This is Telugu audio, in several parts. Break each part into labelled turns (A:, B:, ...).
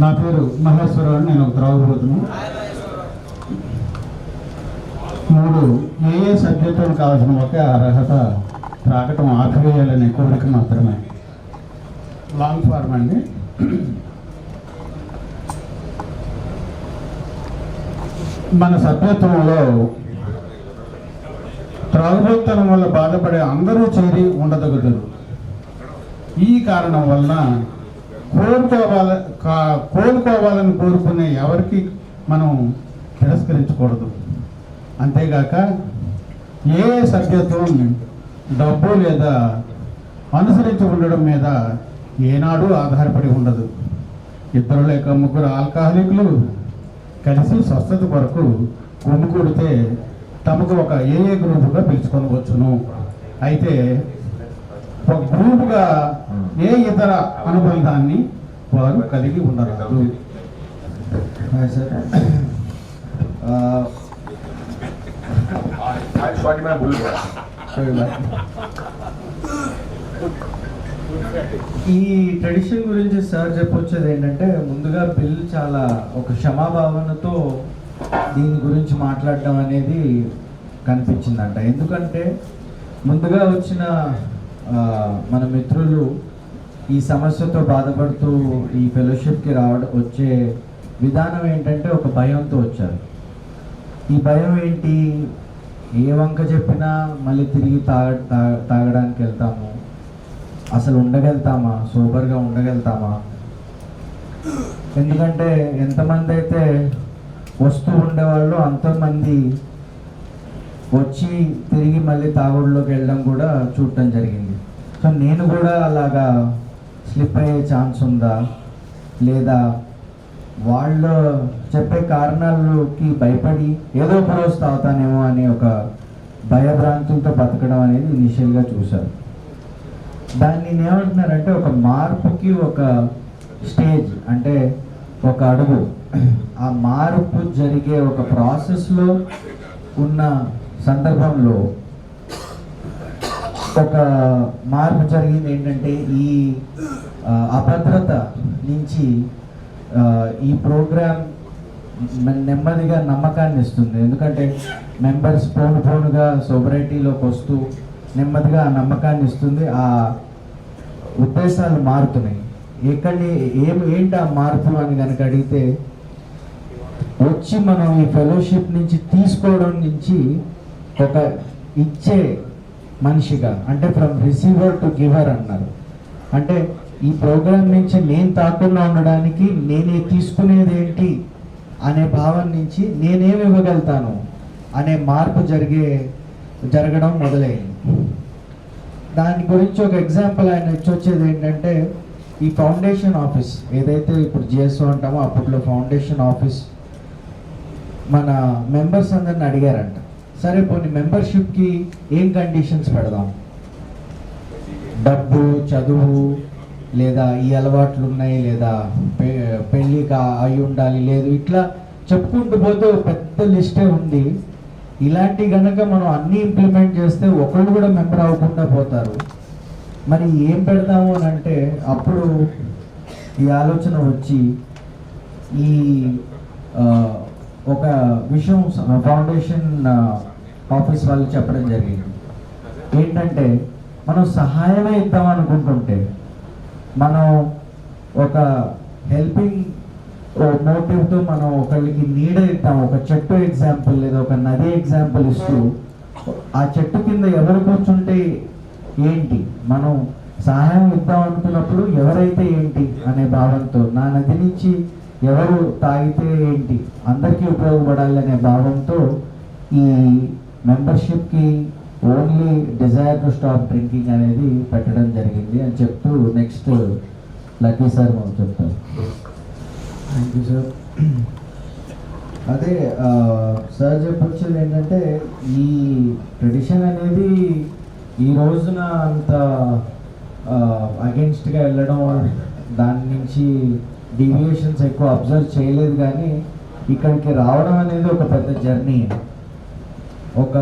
A: నా పేరు మహేశ్వరరావు నేను ఒక త్రాగుబోతును మూడు ఏ ఏ సభ్యత్వం కావాల్సిన ఒకే అర్హత రాకటం ఆపివేయాలనే కోరిక మాత్రమే. లాంగ్ ఫార్మ్ అండి. మన సభ్యత్వంలో త్రాగుబోతనం వల్ల బాధపడే అందరూ చేరి ఉండదగుతారు ఈ కారణం వలన కోరుకోవాల కా- కోలుకోవాలని కోరుకునే ఎవరికి మనం తిరస్కరించకూడదు. అంతేగాక ఏ సభ్యత్వం డబ్బు లేదా అనుసరించి ఉండడం మీద ఏనాడు ఆధారపడి ఉండదు. ఇద్దరు లేక ముగ్గురు ఆల్కహాలిక్లు కలిసి స్వస్థత కొరకు కొనుకూడితే తమకు ఒక ఏఏ గ్రూపుగా పిలుచుకొనవచ్చును. అయితే ఒక గ్రూపుగా ఏ ఇతర అనుబంధాన్ని వారు కలిగి
B: ఉండరు ఈ ట్రెడిషన్ గురించి సార్ చెప్పొచ్చేది ఏంటంటే ముందుగా బిల్ చాలా ఒక క్షమాభావనతో దీని గురించి మాట్లాడడం అనేది కనిపించిందంట. ఎందుకంటే ముందుగా వచ్చిన మన మిత్రులు ఈ సమస్యతో బాధపడుతూ ఈ ఫెలోషిప్కి రావడం వచ్చే విధానం ఏంటంటే ఒక భయంతో వచ్చారు. ఈ భయం ఏంటి? ఏ వంక చెప్పినా మళ్ళీ తిరిగి తాగ తాగడానికి వెళ్తాము. అసలు ఉండగలుగుతామా? సూపర్గా ఉండగలుగుతామా? ఎందుకంటే ఎంతమంది అయితే వస్తూ ఉండేవాళ్ళు అంతమంది వచ్చి తిరిగి మళ్ళీ తాగుడులోకి వెళ్ళడం కూడా చూడటం జరిగింది. సో నేను కూడా అలాగా స్లిప్ అయ్యే ఛాన్స్ ఉందా? లేదా వాళ్ళు చెప్పే కారణాలకి భయపడి ఏదో ఒక రోజు తాగుతానేమో అని ఒక భయభ్రాంతులతో బతకడం అనేది ఇనిషియల్గా చూశారు దాన్ని నేను ఏమంటున్నారంటే ఒక మార్పుకి ఒక స్టేజ్ అంటే ఒక అడుగు. ఆ మార్పు జరిగే ఒక ప్రాసెస్లో ఉన్న సందర్భంలో ఒక మార్పు జరిగింది ఏంటంటే ఈ అభద్రత నుంచి ఈ ప్రోగ్రామ్ నెమ్మదిగా నమ్మకాన్ని ఇస్తుంది. ఎందుకంటే మెంబర్స్ పోను పోనుగా సొబరైటీలోకి వస్తూ నెమ్మదిగా ఆ నమ్మకాన్ని ఇస్తుంది. ఆ ఉద్దేశాలు మారుతున్నాయి. ఎక్కడి ఏం ఏంటి ఆ మార్పు అని కనుక అడిగితే వచ్చి మనం ఈ ఫెలోషిప్ నుంచి తీసుకోవడం నుంచి ఒక ఇచ్చే మనిషిగా అంటే ఫ్రమ్ రిసీవర్ టు గివర్ అన్నారు. అంటే ఈ ప్రోగ్రాం నుంచి నేను తాకుండా ఉండడానికి నేనే తీసుకునేది ఏంటి అనే భావం నుంచి నేనేమి ఇవ్వగలుగుతాను అనే మార్పు జరిగే జరగడం మొదలైంది. దాని గురించి ఒక ఎగ్జాంపుల్ ఆయన ఇచ్చి వచ్చేది ఏంటంటే ఈ ఫౌండేషన్ ఆఫీస్ ఏదైతే ఇప్పుడు జిఎస్ఓ అంటామో అప్పట్లో ఫౌండేషన్ ఆఫీస్ మన మెంబర్స్ అందరిని అడిగారంట. సరే పోనీ మెంబర్షిప్కి ఏం కండిషన్స్ పెడదాం? డబ్బు చదువు లేదా ఈ అలవాట్లు ఉన్నాయి లేదా పె- అయి ఉండాలి లేదు ఇట్లా చెప్పుకుంటూ పోతే పెద్ద లిస్టే ఉంది. ఇలాంటి గనక మనం అన్ని ఇంప్లిమెంట్ చేస్తే ఒకళ్ళు కూడా మెంబర్ అవ్వకుండా పోతారు. మరి ఏం పెడతాము అని అంటే అప్పుడు ఈ ఆలోచన వచ్చి ఈ ఒక విషయం ఫౌండేషన్ ఆఫీస్ వాళ్ళు చెప్పడం జరిగింది. ఏంటంటే మనం సహాయమే ఇద్దాం అనుకుంటుంటే మనం ఒక హెల్పింగ్ మోటివ్తో మనం ఒకళ్ళకి నీడ ఇద్దాం ఒక చెట్టు ఎగ్జాంపుల్ లేదా ఒక నది ఎగ్జాంపుల్ ఇస్తూ ఆ చెట్టు కింద ఎవరు కూర్చుంటే ఏంటి? మనం సహాయం ఇద్దాం అనుకున్నప్పుడు ఎవరైతే ఏంటి అనే భావంతో నా నది నుంచి ఎవరు తాగితే ఏంటి? అందరికీ ఉపయోగపడాలి అనే భావంతో ఈ మెంబర్షిప్కి only desire to stop drinking అనేది పెట్టడం జరిగింది అని చెప్తూ నెక్స్ట్ లక్కీ సార్ మాకు చెప్తారు. Thank you sir. అదే సార్ చెప్పొచ్చేది ఏంటంటే ఈ ట్రెడిషన్ అనేది ఈ రోజున అంత అగెన్స్ట్గా వెళ్ళడం దాని నుంచి డీవియేషన్స్ ఎక్కువ అబ్జర్వ్ చేయలేదు కానీ ఇక్కడికి రావడం అనేది ఒక పెద్ద జర్నీ ఒక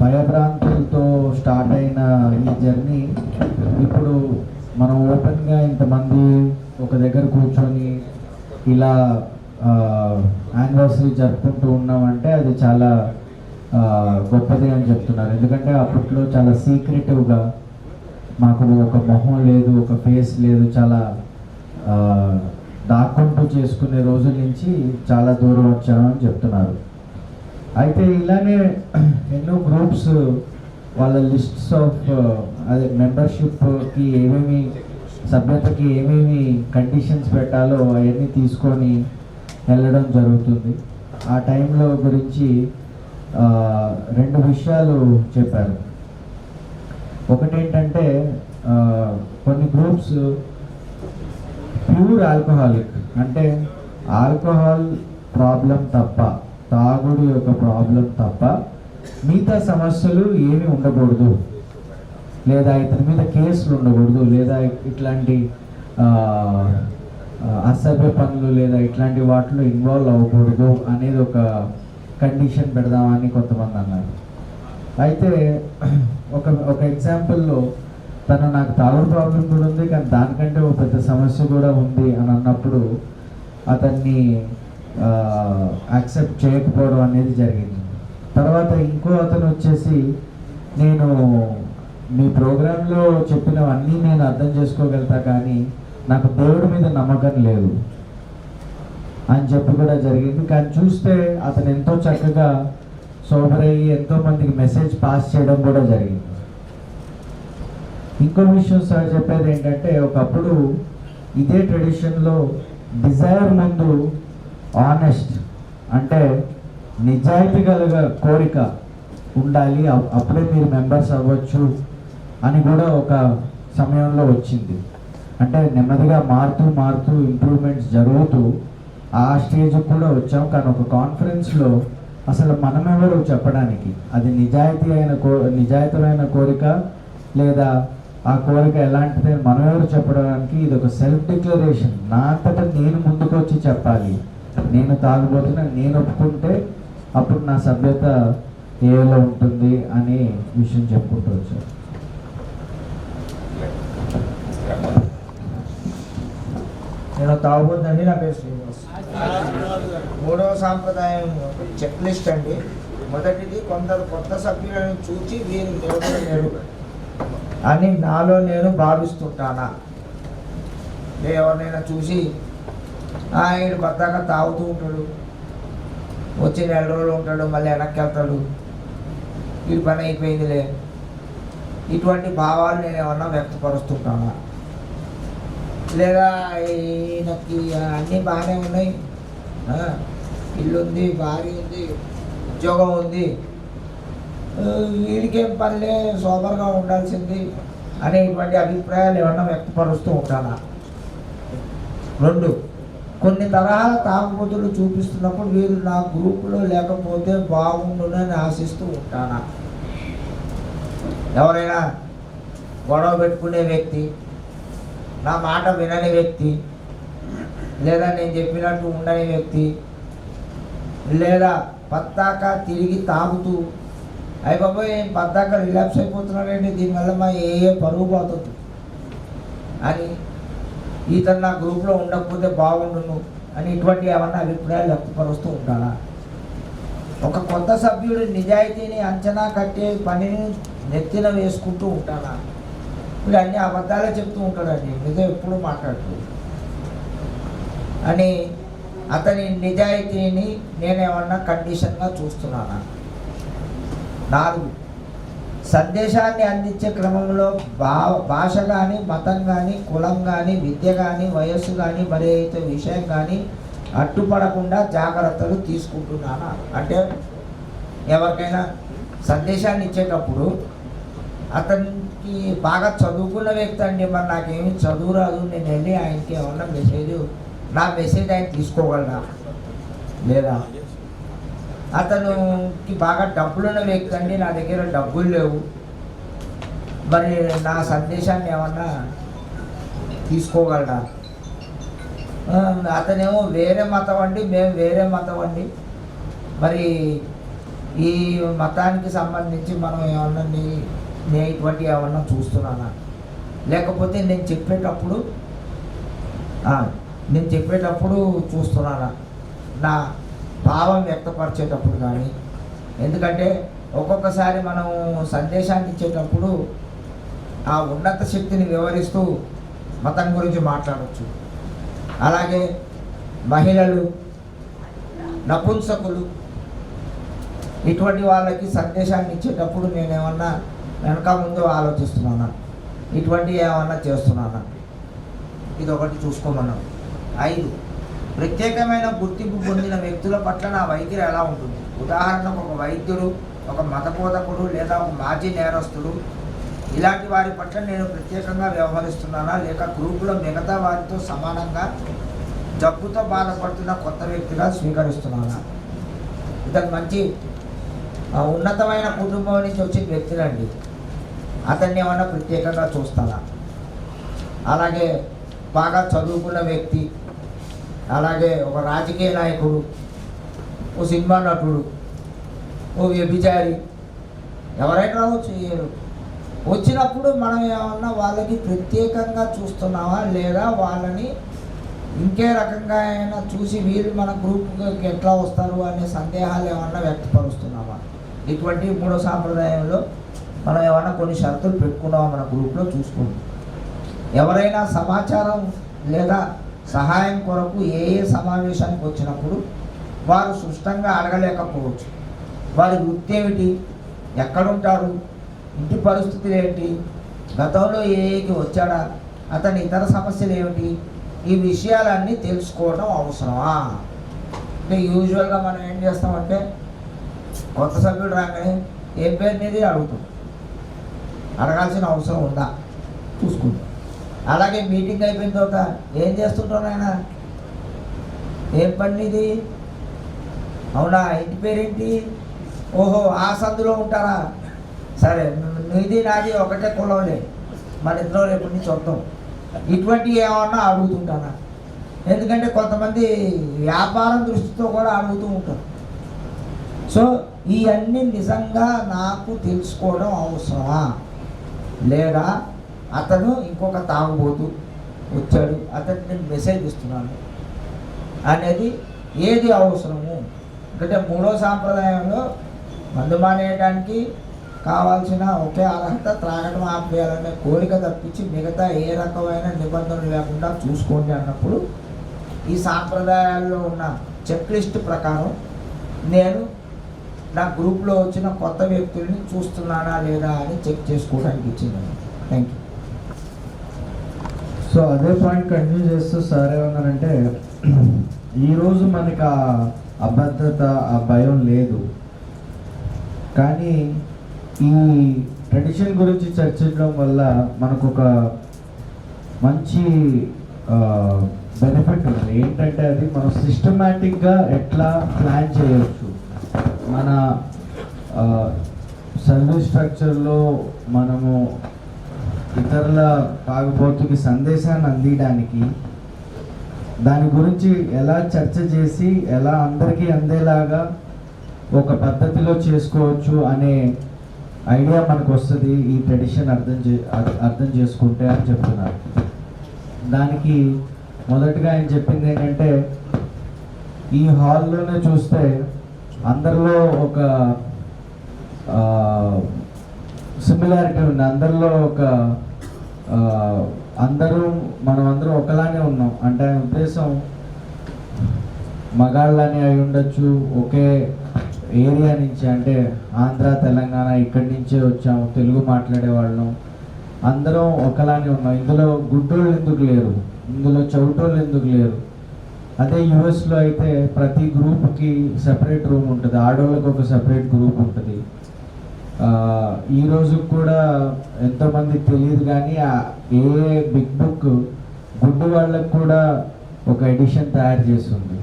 B: భయభ్రాంతులతో స్టార్ట్ అయిన ఈ జర్నీ. ఇప్పుడు మనం ఓపెన్గా ఇంతమంది ఒక దగ్గర కూర్చొని ఇలా యానివర్సరీ జరుపుకుంటూ ఉన్నామంటే అది చాలా గొప్పది అని చెప్తున్నారు. ఎందుకంటే అప్పట్లో చాలా సీక్రెటివ్గా మాకు ఒక మొహం లేదు ఒక ఫేస్ లేదు చాలా దాక్కుంటూ చేసుకునే రోజుల నుంచి చాలా దూరం వచ్చామని చెప్తున్నారు. అయితే ఇలానే ఎన్నో గ్రూప్స్ వాళ్ళ లిస్ట్స్ ఆఫ్ uh, అదే మెంబర్షిప్కి ఏమేమి సభ్యతకి ఏమేమి కండిషన్స్ పెట్టాలో అవన్నీ తీసుకొని వెళ్ళడం జరుగుతుంది. ఆ టైంలో గురించి రెండు విషయాలు చెప్పారు. ఒకటేంటంటే కొన్ని గ్రూప్స్ ప్యూర్ ఆల్కహాలిక్ అంటే ఆల్కహాల్ ప్రాబ్లం తప్ప తాగుడు యొక్క ప్రాబ్లం తప్ప మిగతా సమస్యలు ఏమీ ఉండకూడదు. లేదా ఇతని మీద కేసులు ఉండకూడదు. లేదా ఇట్లాంటి అసభ్య పనులు లేదా ఇట్లాంటి వాటిలో ఇన్వాల్వ్ అవ్వకూడదు అనేది ఒక కండిషన్ పెడదామని కొంతమంది అన్నారు. అయితే ఒక ఒక ఎగ్జాంపుల్లో తను నాకు తాగుడు ప్రాబ్లం కూడా ఉంది కానీ దానికంటే ఒక పెద్ద సమస్య కూడా ఉంది అని అన్నప్పుడు అతన్ని యాక్సెప్ట్ చేయకపోవడం అనేది జరిగింది. తర్వాత ఇంకో అతను వచ్చేసి నేను మీ ప్రోగ్రాంలో చెప్పినవన్నీ నేను అర్థం చేసుకోగలుగుతా కానీ నాకు దేవుడి మీద నమ్మకం లేదు అని చెప్పి కూడా జరిగింది. కానీ చూస్తే అతను ఎంతో చక్కగా సోబర్ అయ్యి ఎంతో మందికి మెసేజ్ పాస్ చేయడం కూడా జరిగింది. ఇంకో విషయం సార్ చెప్పేది ఏంటంటే ఒకప్పుడు ఇదే ట్రెడిషన్లో డిజైర్ ముందు ఆనెస్ట్ అంటే నిజాయితీ కలిగ కోరిక ఉండాలి. అప్- అప్పుడే మీరు మెంబర్స్ అవ్వచ్చు అని కూడా ఒక సమయంలో వచ్చింది. అంటే నెమ్మదిగా మారుతూ మారుతూ ఇంప్రూవ్మెంట్స్ జరుగుతూ ఆ స్టేజ్ కూడా వచ్చాం. కానీ ఒక కాన్ఫరెన్స్లో అసలు మనమెవరు చెప్పడానికి? అది నిజాయితీ అయిన కో నిజాయితీమైన కోరిక లేదా ఆ కోరిక ఎలాంటిదని మనమెవరు చెప్పడానికి? ఇది ఒక సెల్ఫ్ డిక్లరేషన్ నా అంతటా నేను ముందుకు వచ్చి చెప్పాలి. నేను తాగుబోతున్నా నేను ఒప్పుకుంటే అప్పుడు నా సభ్యత ఏలో ఉంటుంది అని విషయం చెప్పుకుంటూ వచ్చారు.
C: నేను తాగుబోతుందండి నా పేరు శ్రీనివాస్. మూడవ సాంప్రదాయం చెక్ లిస్ట్ అండి. మొదటిది కొందరు కొత్త సభ్యులను చూచి వీరు నిలబడలేరు అని నాలో నేను భావిస్తుంటానా? ఎవరినైనా చూసి ఆయన ఈడు కొత్తగా తాగుతూ ఉంటాడు. వచ్చి నెల రోజులు ఉంటాడు మళ్ళీ వెనక్కి వెళ్తాడు. వీడి పని అయిపోయిందిలే. ఇటువంటి భావాలు నేను ఏమన్నా వ్యక్తపరుస్తుంటానా? లేదా ఈయనకి అన్నీ బాగానే ఉన్నాయి. ఇల్లు ఉంది భార్య ఉంది ఉద్యోగం ఉంది. వీడికేం పనిలే సోబర్గా ఉండాల్సింది అనేటువంటి అభిప్రాయాలు ఏమన్నా వ్యక్తపరుస్తూ ఉంటానా? రెండు. కొన్ని తరహాల తాగుబోతులు చూపిస్తున్నప్పుడు వీరు నా గ్రూపులో లేకపోతే బాగుండునని ఆశిస్తూ ఉంటానా. ఎవరైనా గొడవ పెట్టుకునే వ్యక్తి నా మాట వినని వ్యక్తి లేదా నేను చెప్పినట్టు ఉండని వ్యక్తి లేదా పద్దాక తిరిగి తాగుతూ అయ్య బాబోయ్ పద్దాక రిలాక్స్ అయిపోతున్నాడండి దీనివల్ల మా ఏ ఏ పరుగు పోతుంది? అని ఇతను నా గ్రూప్లో ఉండకపోతే బాగుండును అని ఇటువంటి ఏమన్నా అభిప్రాయాలు వ్యక్తపరుస్తూ ఉంటానా ఒక కొత్త సభ్యుడు నిజాయితీని అంచనా కట్టే పనిని నెత్తిన వేసుకుంటూ ఉంటానా? వీడు అన్ని అబద్ధాలే చెప్తూ ఉంటాడండి నిజం ఎప్పుడు మాట్లాడుతూ అని అతని నిజాయితీని నేనేమన్నా కండిషన్గా చూస్తున్నానా? నాలుగు. సందేశాన్ని అందించే క్రమంలో భా భాష కానీ మతం కానీ కులం కానీ విద్య కానీ వయస్సు కానీ మరి అయితే విషయం కానీ అడ్డుపడకుండా జాగ్రత్తలు తీసుకుంటున్నాను? అంటే ఎవరికైనా సందేశాన్ని ఇచ్చేటప్పుడు అతనికి బాగా చదువుకున్న వ్యక్తి అండి మరి నాకేమి చదువు రాదు నేను వెళ్ళి ఆయనకి ఏమన్నా మెసేజ్ నా మెసేజ్ ఆయన తీసుకోగలనా లేదా? అతనుకి బాగా డబ్బులున్న వ్యక్తి అండి నా దగ్గర డబ్బులు లేవు. మరి నా సందేశాన్ని ఏమన్నా తీసుకోగలరా? అతనేమో వేరే మతం అండి మేము వేరే మతం అండి. మరి ఈ మతానికి సంబంధించి మనం ఏమన్నా నేను ఇటువంటి ఏమన్నా చూస్తున్నానా? లేకపోతే నేను చెప్పేటప్పుడు నేను చెప్పేటప్పుడు చూస్తున్నానా? నా భావం వ్యక్తపరిచేటప్పుడు కానీ ఎందుకంటే ఒక్కొక్కసారి మనం సందేశాన్ని ఇచ్చేటప్పుడు ఆ ఉన్నత శక్తిని వివరిస్తూ మతం గురించి మాట్లాడవచ్చు అలాగే మహిళలు నపుంసకులు ఇటువంటి వాళ్ళకి సందేశాన్ని ఇచ్చేటప్పుడు నేనేమన్నా వెనక ముందు ఆలోచిస్తున్నానా? ఇటువంటి ఏమన్నా చేస్తున్నానా? ఇది ఒకటి చూసుకోమన్నాం. ఐదు. ప్రత్యేకమైన గుర్తింపు పొందిన వ్యక్తుల పట్ల నా వైఖరి ఎలా ఉంటుంది? ఉదాహరణకు ఒక వైద్యుడు ఒక మతబోధకుడు లేదా ఒక మాజీ నేరస్తుడు. ఇలాంటి వారి పట్ల నేను ప్రత్యేకంగా వ్యవహరిస్తున్నానా? లేక గ్రూపులో మిగతా వారితో సమానంగా జబ్బుతో బాధపడుతున్న కొత్త వ్యక్తిగా స్వీకరిస్తున్నానా? ఇతను మంచి ఉన్నతమైన కుటుంబం నుంచి వచ్చిన వ్యక్తులండి. అతన్ని ఏమన్నా ప్రత్యేకంగా చూస్తానా అలాగే బాగా చదువుకున్న వ్యక్తి అలాగే ఒక రాజకీయ నాయకుడు ఓ సినిమా నటుడు ఓ వ్యభిచారి. ఎవరైనా రావచ్చు వచ్చినప్పుడు మనం ఏమన్నా వాళ్ళకి ప్రత్యేకంగా చూస్తున్నామా లేదా వాళ్ళని ఇంకే రకంగా అయినా చూసి వీళ్ళు మన గ్రూప్కి ఎట్లా వస్తారు అనే సందేహాలు ఏమన్నా వ్యక్తపరుస్తున్నామా? ఇటువంటి మూడో సాంప్రదాయంలో మనం ఏమన్నా కొన్ని షరతులు పెట్టుకున్నామా మన గ్రూప్లో చూసుకుంటాం. ఎవరైనా సమాచారం లేదా సహాయం కొరకు ఏ ఏ సమావేశానికి వచ్చినప్పుడు వారు సుష్టంగా అడగలేకపోవచ్చు. వారి వృత్తి ఏమిటి? ఎక్కడుంటారు? ఇంటి పరిస్థితులు ఏంటి? గతంలో ఏఏకి ఏకి వచ్చాడా? అతని ఇతర సమస్యలు ఏమిటి? ఈ విషయాలన్నీ తెలుసుకోవడం అవసరమా? అంటే యూజువల్గా మనం ఏం చేస్తామంటే కొత్త సభ్యుడు రాగానే ఏం పేరు అనేది అడుగుతాం. అడగాల్సిన అవసరం ఉందా? చూసుకుంటాం అలాగే మీటింగ్ అయిపోయిన తర్వాత ఏం చేస్తుంటావు నాయన? ఏం పండింది అవునా? ఇంటి పేరేంటి? ఓహో ఆ సందులో ఉంటారా? సరే నీది నాది ఒకటే కులంలే. మన ఇద్దరు ఎప్పటి నుంచి వద్దాం ఇటువంటివి ఏమన్నా అడుగుతుంటానా? ఎందుకంటే కొంతమంది వ్యాపారం దృష్టితో కూడా అడుగుతూ ఉంటారు. సో ఇవన్నీ నిజంగా నాకు తెలుసుకోవడం అవసరమా? లేదా అతను ఇంకొక తాగుబోతు వచ్చాడు. అతనికి నేను మెసేజ్ ఇస్తున్నాను. అనేది ఏది అవసరము? ఎందుకంటే మూడో సాంప్రదాయంలో మందు మానేయడానికి కావాల్సిన ఒకే అర్హత త్రాగడం ఆపేయాలనే కోరిక తప్పించి మిగతా ఏ రకమైన నిబంధనలు లేకుండా చూసుకోండి అన్నప్పుడు ఈ సాంప్రదాయాల్లో ఉన్న చెక్ లిస్ట్ ప్రకారం నేను నా గ్రూప్లో వచ్చిన కొత్త వ్యక్తుల్ని చూస్తున్నానా లేదా అని చెక్ చేసుకోవడానికి ఇచ్చిందండి థ్యాంక్ యూ
B: సో అదే పాయింట్ కంటిన్యూ చేస్తూ సార్ ఏమన్నారంటే ఈరోజు మనకి ఆ అభద్రత ఆ భయం లేదు. కానీ ఈ ట్రెడిషన్ గురించి చర్చించడం వల్ల మనకు ఒక మంచి బెనిఫిట్ ఉంది. ఏంటంటే అది మనం సిస్టమేటిక్గా ఎట్లా ప్లాన్ చేయవచ్చు మన సర్వీస్ స్ట్రక్చర్లో మనము ఇతరుల తాగుబోతుకి సందేశాన్ని అందించడానికి దాని గురించి ఎలా చర్చ చేసి ఎలా అందరికీ అందేలాగా ఒక పద్ధతిలో చేసుకోవచ్చు అనే ఐడియా మనకు వస్తుంది ఈ ట్రెడిషన్ అర్థం చే అర్థం చేసుకుంటే అని చెప్తున్నారు. దానికి మొదటగా ఆయన చెప్పింది ఏంటంటే ఈ హాల్లోనే చూస్తే అందరిలో ఒక సిమిలారిటీ ఉంది. అందరిలో ఒక అందరూ మనం అందరం ఒకలానే ఉన్నాం. అంటే ఆయన ఉద్దేశం మగాళ్ళని అయి ఉండొచ్చు ఒకే ఏరియా నుంచి అంటే ఆంధ్ర తెలంగాణ ఇక్కడి నుంచే వచ్చాము తెలుగు మాట్లాడే వాళ్ళం. అందరం ఒకలానే ఉన్నాం. ఇందులో గుడ్డోళ్ళు ఎందుకు లేరు? ఇందులో చౌటోళ్ళు ఎందుకు లేరు? అదే యుఎస్లో అయితే ప్రతి గ్రూప్కి సెపరేట్ రూమ్ ఉంటుంది. ఆడవాళ్ళకి ఒక సెపరేట్ గ్రూప్ ఉంటుంది. ఈరోజు ఈ రోజు కూడా ఎంతోమంది తెలియదు కానీ ఏ బిగ్ బుక్ గుడ్డు వాళ్ళకు కూడా ఒక ఎడిషన్ తయారు చేస్తుంది.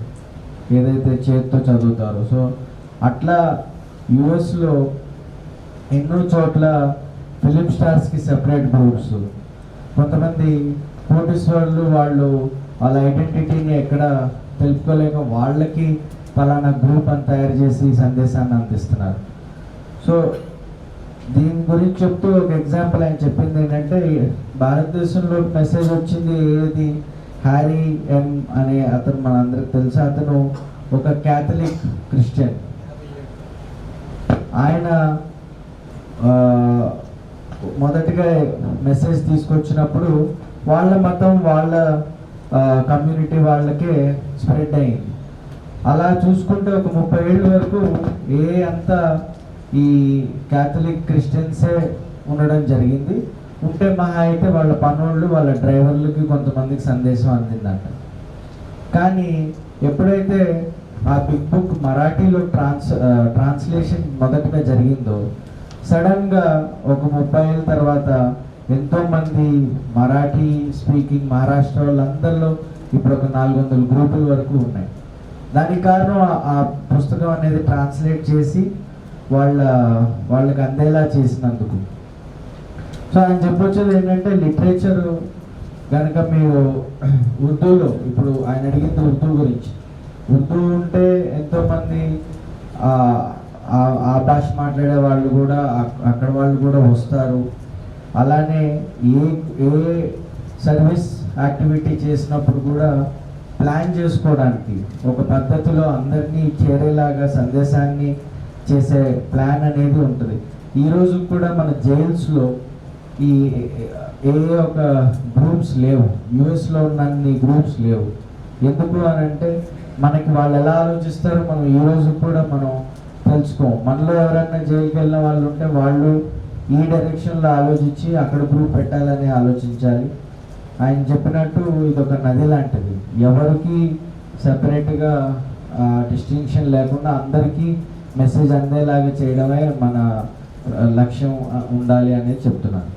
B: ఏదైతే చేతితో చదువుతారో. సో అట్లా యుఎస్లో ఎన్నో చోట్ల ఫిలిం స్టార్స్కి సెపరేట్ గ్రూప్స్. కొంతమంది కోటీశ్వరులు వాళ్ళు వాళ్ళ ఐడెంటిటీని ఎక్కడ తెలుపుకోలేక వాళ్ళకి పలానా గ్రూప్ అని తయారు చేసి సందేశాన్ని అందిస్తున్నారు. సో దీని గురించి చెప్తూ ఒక ఎగ్జాంపుల్ ఆయన చెప్పింది ఏంటంటే భారతదేశంలో మెసేజ్ వచ్చింది ఏది? హ్యారీ ఎం అనే అతను మనందరికి తెలుసు? అతను ఒక క్యాథలిక్ క్రిస్టియన్ ఆయన మొదటిగా మెసేజ్ తీసుకొచ్చినప్పుడు వాళ్ళ మతం వాళ్ళ కమ్యూనిటీ వాళ్ళకే స్ప్రెడ్ అయింది. అలా చూసుకుంటే ఒక ముప్పై ఏళ్ళ వరకు ఏ అంత ఈ క్యాథలిక్ క్రిస్టియన్సే ఉండడం జరిగింది. ఉంటే మహా అయితే వాళ్ళ పనులు వాళ్ళ డ్రైవర్లకి కొంతమందికి సందేశం అందిందంట. కానీ ఎప్పుడైతే ఆ బిగ్ బుక్ మరాఠీలో ట్రాన్స్ ట్రాన్స్లేషన్ మొదటగా జరిగిందో సడన్గా ఒక ముప్పై ఏళ్ళ తర్వాత ఎంతోమంది మరాఠీ స్పీకింగ్ మహారాష్ట్ర వాళ్ళందరిలో ఇప్పుడు ఒక నాలుగు వందల గ్రూపుల వరకు ఉన్నాయి. దానికి కారణం ఆ పుస్తకం అనేది ట్రాన్స్లేట్ చేసి వాళ్ళ వాళ్ళకి అందేలా చేసినందుకు. సో ఆయన చెప్పొచ్చేది ఏంటంటే లిటరేచర్ కనుక మీరు ఉర్దూలో ఇప్పుడు ఆయన అడిగింది ఉర్దూ గురించి. ఉర్దూ ఉంటే ఎంతోమంది ఆ భాష మాట్లాడే వాళ్ళు కూడా అక్కడ వాళ్ళు కూడా వస్తారు. అలానే ఏ ఏ సర్వీస్ యాక్టివిటీ చేసినప్పుడు కూడా ప్లాన్ చేసుకోవడానికి ఒక పద్ధతిలో అందరినీ చేరేలాగా సందేశాన్ని చేసే ప్లాన్ అనేది ఉంటుంది. ఈరోజు కూడా మన జైల్స్లో ఈ ఏ ఒక గ్రూప్స్ లేవు. యుఎస్లో ఉన్నన్ని గ్రూప్స్ లేవు. ఎందుకు అని అంటే మనకి వాళ్ళు ఎలా ఆలోచిస్తారో మనం ఈ కూడా మనం తెలుసుకోం మనలో ఎవరైనా జైలుకి వెళ్ళిన వాళ్ళు ఉంటే వాళ్ళు ఈ డైరెక్షన్లో ఆలోచించి అక్కడ గ్రూప్ పెట్టాలని ఆలోచించాలి. ఆయన చెప్పినట్టు ఇది ఒక నది లాంటిది. ఎవరికి సపరేట్గా డిస్టింక్షన్ లేకుండా అందరికీ మెసేజ్ అందేలాగా చేయడమే మన లక్ష్యం ఉండాలి అనేది చెప్తున్నాను.